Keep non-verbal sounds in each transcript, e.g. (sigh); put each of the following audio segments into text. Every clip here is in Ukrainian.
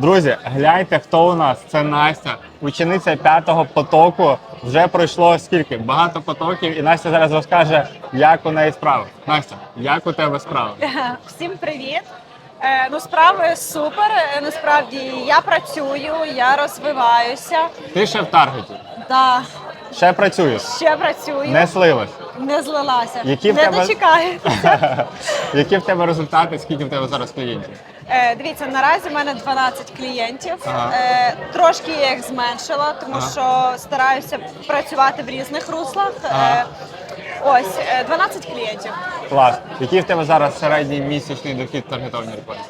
Друзі, гляньте, хто у нас. Це Настя, учениця п'ятого потоку. Вже пройшло скільки? Багато потоків, і Настя зараз розкаже, як у неї справи. Настя, як у тебе справи? (laughs) Всім привіт! Е, ну, справи супер. Е, Насправді я працюю, я розвиваюся. Ти ще в таргеті, Да, ще працюєш, ще працюю, не слилась. не злилася. Які в не тебе- дочекаєтеся. (laughs) Які в тебе результати? Скільки в тебе зараз клієнтів? Е, дивіться, наразі в мене 12 клієнтів. Ага. Е, трошки я їх зменшила, тому Ага. що стараюся працювати в різних руслах. Ага. Е, ось е, 12 клієнтів. Клас. Який в тебе зараз середній місячний дохід в таргетованій рекламі?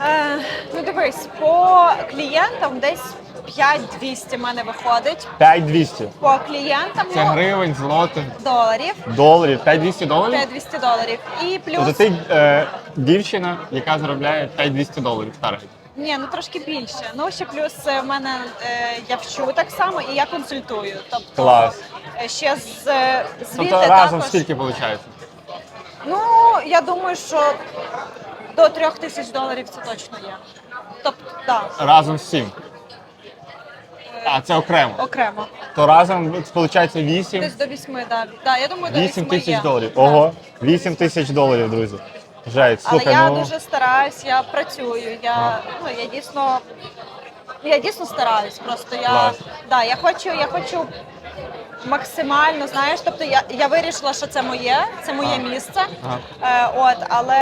Е, ну дивись, по клієнтам десь 5200 в мене виходить. 5200. По клієнтам Це ну, гривень, злотих, доларів. доларів. 5200 доларів? 5200 доларів. І плюс Тобто ти е, дівчина, яка заробляє 5200 доларів в таргеті. ні, ну трошки більше. Ну ще плюс е, в мене е, я вчу так само і я консультую. Тобто Клас. е, ще з е, звідти Тобто разом також. скільки виходить? Ну я думаю, що до трьох тисяч доларів це точно є. Тобто, так, Разом цим. А, це окремо. окремо. То разом виходить 8, Десь до вісьми, так. Да. я думаю, до 8 вісьми тисяч є. доларів. Ого, 8 тисяч доларів, друзі. Жесть. Але я ну дуже стараюсь, я працюю. Я ну я дійсно я дійсно стараюсь. Просто я да, я хочу, я хочу максимально, знаєш, тобто я, я вирішила, що це моє, це моє місце. Е, от, але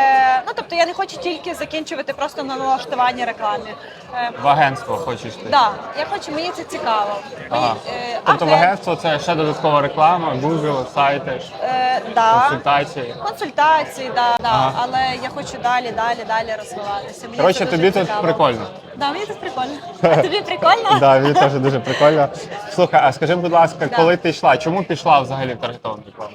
ну тобто я не хочу тільки закінчувати просто на налаштуванні реклами. Е, в агентство хочеш ти. да, я хочу, мені це цікаво. Мені, Ага. е, Тобто в агент- агентство це ще додаткова реклама, Google, сайти, е, да. консультації. Консультації, да, да. Але я хочу далі, далі, далі розвиватися. Мені Коротше, це дуже тобі тут цікаво. прикольно. Да, мені тут прикольно. А тобі прикольно? (laughs) Да, мені теж дуже прикольно. Слухай, а скажи, будь ласка, Да. коли ти йшла? Чому пішла взагалі в таргетовану рекламу?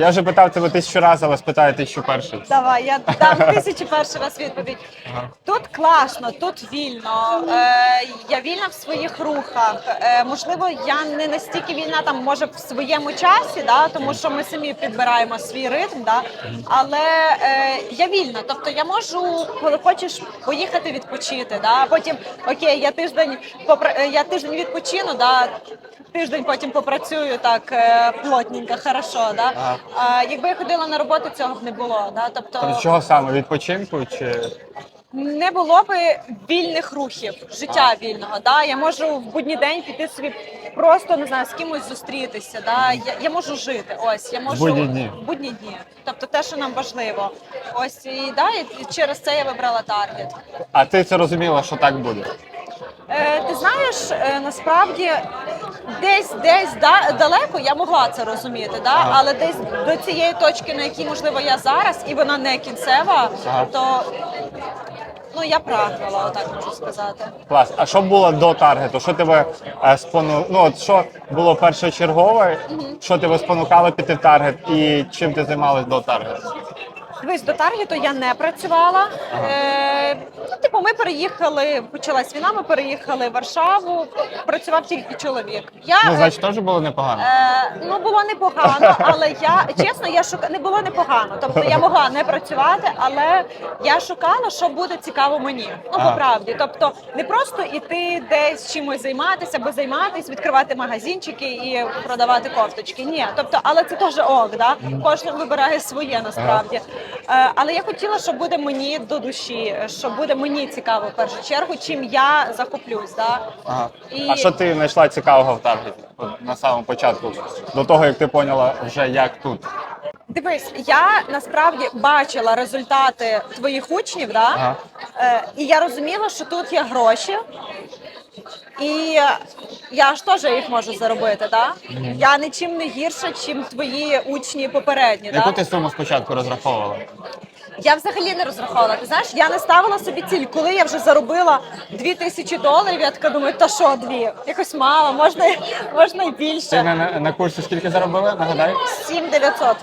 Я вже питав тебе тисячу разів, але спитаю тисячу перший. Давай, я дам тисячу перший раз відповідь. Ага. Тут класно, тут вільно. Е, я вільна в своїх рухах. Е, можливо, я не настільки вільна там, може, в своєму часі, да, тому що ми самі підбираємо свій ритм. Да, але е, я вільна. Тобто я можу, коли хочеш поїхати відпочити. Да, потім окей, я тиждень попра- е, я тиждень відпочину, да, тиждень потім попрацюю так е, плотненько, хорошо. Да. Ага. А, якби я ходила на роботу, цього б не було. Да? Тобто Тобто чого саме? Відпочинку чи не було би вільних рухів, життя вільного. Да? Я можу в будній день піти собі просто не знаю з кимось зустрітися. Да? Я, я можу жити. Ось я можу будні дні. в будні дні. Тобто те, що нам важливо. Ось і да, і через це я вибрала таргет. а ти це розуміла, що так буде? Е, ти знаєш, е, насправді десь десь да, далеко я могла це розуміти, да? Ага. але десь до цієї точки, на якій можливо я зараз, і вона не кінцева, Ага. то ну я прагнула, отак можу сказати. Клас. А що було до таргету? Що тебе е, спону... Ну от що було першочергове? Що тебе спонукало піти в таргет і чим ти займалась до таргету? Дивись, до таргету я не працювала. Е, ну, типу, ми переїхали, почалась війна, ми переїхали в Варшаву, працював тільки чоловік. Я Ну, е, значить, теж було непогано. Е, ну було непогано, але я чесно, я шука... не було непогано. Тобто я могла не працювати, але я шукала, що буде цікаво мені. Ну Ага. по правді. Тобто не просто іти десь чимось займатися, або займатися, відкривати магазинчики і продавати кофточки. Ні, тобто, але це теж ок, да? Кожен вибирає своє насправді. Е, але я хотіла, щоб буде мені до душі, щоб буде мені цікаво в першу чергу, чим я захоплюсь. Да? Ага. і- А що ти знайшла цікавого в таргеті От на самому початку, до того як ти поняла вже як тут? Дивись, я насправді бачила результати твоїх учнів, да? Ага. Е, і я розуміла, що тут є гроші, і я ж теж їх можу заробити. Да? Я нічим не гірша, чим твої учні попередні. Яку Да? ти суму спочатку розраховувала? Я взагалі не розраховувала. Ти знаєш, я не ставила собі ціль. Коли я вже заробила 2 тисячі доларів, я така думаю, та що дві? Якось мало, можна, можна і Ти більше. на, на, на курсі скільки заробила? Нагадай? 7 900.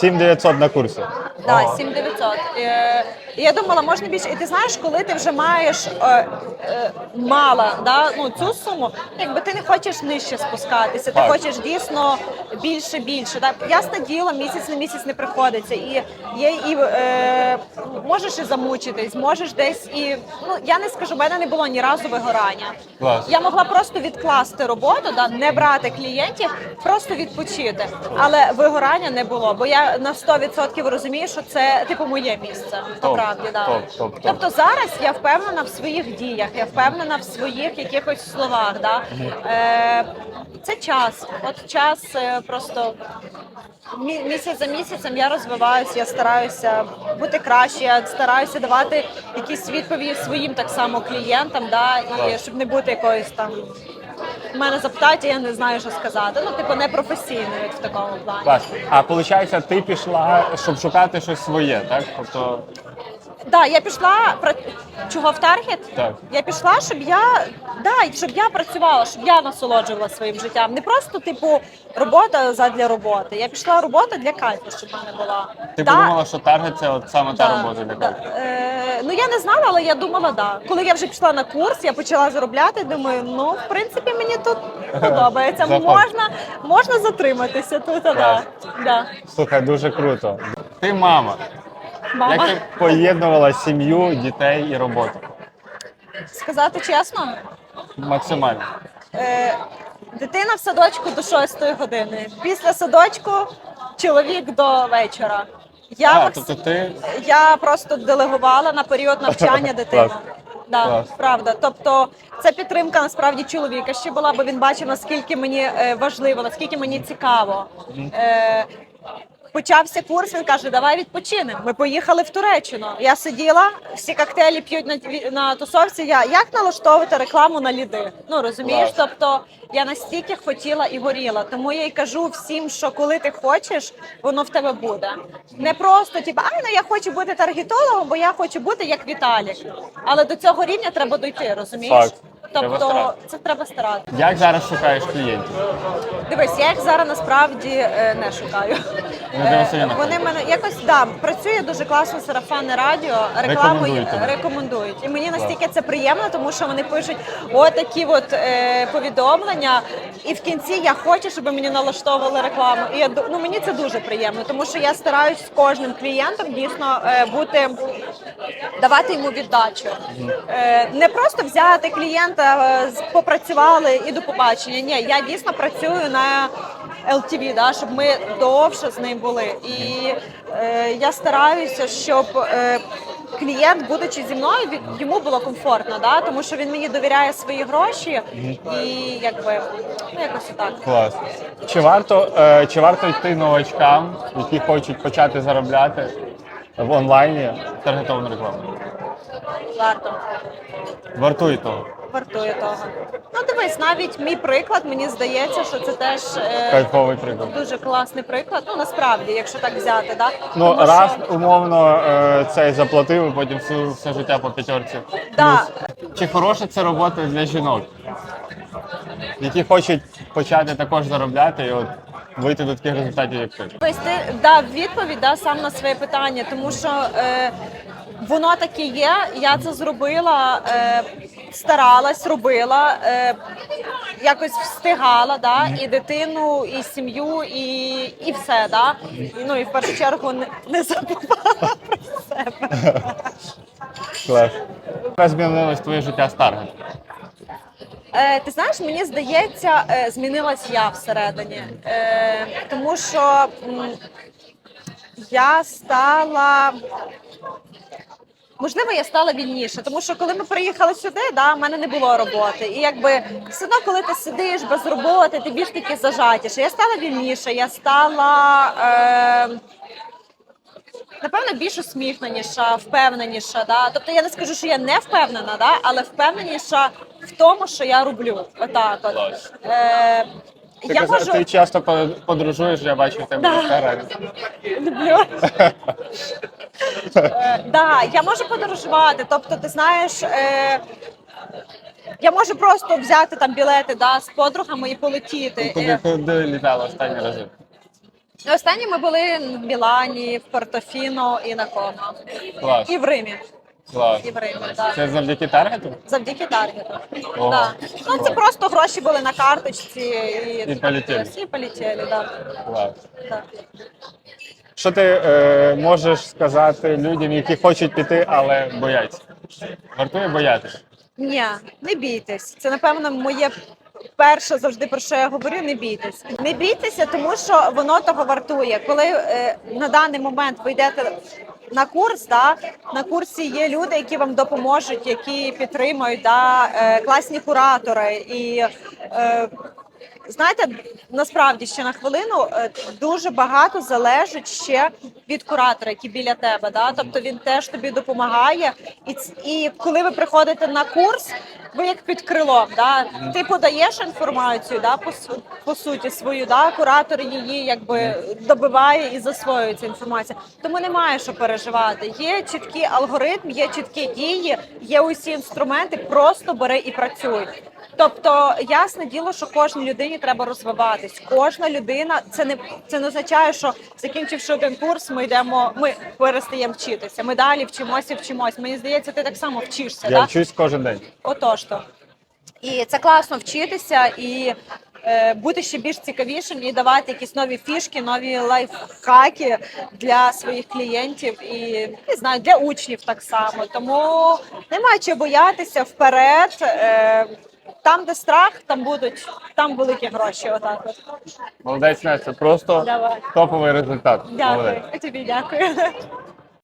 7900 на курсі. Да, Ого. 7900. Е, і я думала, можна більше. І ти знаєш, коли ти вже маєш е, е, мало да, ну, цю суму, якби ти не хочеш нижче спускатися, ти Так. хочеш дійсно більше, більше. Да. Ясне діло, місяць на місяць не приходиться. І є і е, можеш і замучитись, можеш десь і ну я не скажу, в мене не було ні разу вигорання. Клас. Я могла просто відкласти роботу, да, не брати клієнтів, просто відпочити. Але вигорання не було, бо я на 100% розумію, що це типу моє місце. Топ, Насправді, да. топ, топ, топ. Тобто зараз я впевнена в своїх діях, я впевнена в своїх якихось словах. Да? Е, це час. От час е, просто місяць за місяцем я розвиваюся, я стараюся бути краще, я стараюся давати якісь відповіді своїм так само клієнтам, да? і щоб не бути якоюсь там. Мене запитають, і я не знаю, що сказати. Ну, типу, не професійно як в такому плані. Клас. А виходить, ти пішла, щоб шукати щось своє, так? Тобто, Да, я пішла про чого в таргет? Так. Я пішла, щоб я да, і щоб я працювала, щоб я насолоджувала своїм життям. Не просто типу робота задля роботи. Я пішла робота для кайфу, щоб в мене була. ти Да, подумала, що таргет це от саме та робота для да. Е, ну я не знала, але я думала, да. Коли я вже пішла на курс, я почала заробляти. Думаю, ну в принципі мені тут (laughs) подобається. Заходь. Можна, можна затриматися тут. а, Да. Клас. Да. Слухай, дуже круто. Ти мама. Як ти поєднувала сім'ю, дітей і роботу? сказати чесно. Максимально. Е, дитина в садочку до 6 години. Після садочку чоловік до вечора. Я, А, макс- тобто ти я просто делегувала на період навчання (laughs) дитину. Клас. Да, Клас. правда. Тобто це підтримка насправді чоловіка ще була, бо він бачив, наскільки мені е, важливо, наскільки мені цікаво. Е, Почався курс, він каже, давай відпочинемо. Ми поїхали в Туреччину. Я сиділа, всі коктейлі п'ють на, на тусовці. Я як налаштовувати рекламу на ліди? Ну розумієш? Тобто я настільки хотіла і горіла. Тому я й кажу всім, що коли ти хочеш, воно в тебе буде. Не просто типу, а ну я хочу бути таргетологом, бо я хочу бути як Віталік. Але до цього рівня треба дойти, розумієш? Тобто це треба старати. як зараз шукаєш клієнтів? Дивись, я їх зараз насправді е, не шукаю. Вони тебе Е, самі? Вони мене якось да, працює дуже класно сарафанне радіо, рекламу Рекомендують рекомендують. І мені настільки це приємно, тому що вони пишуть отакі от е, повідомлення, і в кінці я хочу, щоб мені налаштовували рекламу. І я ду- ну мені це дуже приємно, тому що я стараюсь з кожним клієнтом дійсно е, бути давати йому віддачу. Е, не просто взяти клієнта, е, попрацювали і до побачення. Ні, я дійсно працюю на LTV, да, щоб ми довше з ним були. І е, я стараюся, щоб е, клієнт, будучи зі мною, йому було комфортно, да, тому що він мені довіряє свої гроші і якби ну якось так. Клас. Чи варто, е, чи варто йти новачкам, які хочуть почати заробляти в онлайні таргетовану рекламу? Варто. Вартує того. Вартує того. Ну дивись, навіть мій приклад, мені здається, що це теж е, Кайфовий приклад. дуже класний приклад. Ну насправді, якщо так взяти, да Ну, Тому раз що- умовно е, цей заплатив, і потім все, все життя по п'ятерці. Да. Плюс. Чи хороша це робота для жінок, які хочуть почати також заробляти і от вийти до таких результатів, як ти? Тобто ти дав відповідь да, сам на своє питання, тому що е, воно таке є. Я це зробила, е, старалась, робила, е, якось встигала, да, і дитину, і сім'ю, і, і все. Да? І, ну і в першу чергу не, не забувала про себе. Клас. Як змінилось твоє життя з таргет? Е, ти знаєш, мені здається, е, змінилась я всередині, е, тому що м, я стала. Можливо, я стала вільніше, тому що коли ми приїхали сюди, да, в мене не було роботи. І якби все одно, коли ти сидиш без роботи, ти більш таки зажатіше. Я стала вільніше, я стала. Е, Напевно, більш усміхненіша, впевненіша. Да? Тобто я не скажу, що я не впевнена, да? але впевненіша в тому, що я роблю. Отак от. Е, Ти, я казав, можу ти часто по- подорожуєш, я бачу в тебе Да. інстаграмі. (laughs) люблю. (laughs) Е, да, я можу подорожувати. Тобто, ти знаєш, е, я можу просто взяти там білети да, з подругами і полетіти. Куди, куди літала останні рази? Останні ми були в Мілані, в Портофіно і на Кома. Клас. І в Римі. Клас. Це завдяки таргету? Завдяки таргету. Ого. Да. Ну, це просто гроші були на карточці і, І полетіли. І полетіли, да. Клас. Да. Що ти е, можеш сказати людям, які хочуть піти, але бояться? Вартує боятися. Ні, не бійтесь. Це напевно моє перше завжди про що я говорю. Не бійтесь. Не бійтеся, тому що воно того вартує. Коли е, на даний момент ви йдете на курс, да, на курсі є люди, які вам допоможуть, які підтримують, да, е, класні куратори і. Знаєте, насправді ще на хвилину е, дуже багато залежить ще від куратора, який біля тебе. Да? Тобто він теж тобі допомагає. І, і коли ви приходите на курс, ви як під крилом. Да? Ти подаєш інформацію, да? по, по суті свою, да? куратор її якби добиває і засвоює цю інформацію. Тому немає що переживати. Є чіткий алгоритм, є чіткі дії, є усі інструменти. Просто бери і працюй. Тобто, ясне діло, що кожній людині треба розвиватись. Кожна людина це не це не означає, що закінчивши один курс, ми йдемо, ми перестаємо вчитися. Ми далі вчимося, вчимося. Мені здається, ти так само вчишся. Я да? вчусь кожен день. Отож то. І це класно вчитися і е, бути ще більш цікавішим і давати якісь нові фішки, нові лайфхаки для своїх клієнтів і не знаю, для учнів так само. Тому немає чого боятися вперед. Там, де страх, там будуть там великі гроші. Отак от. Молодець Настя, просто Давай. топовий результат. Дякую. Молодець. Тобі дякую.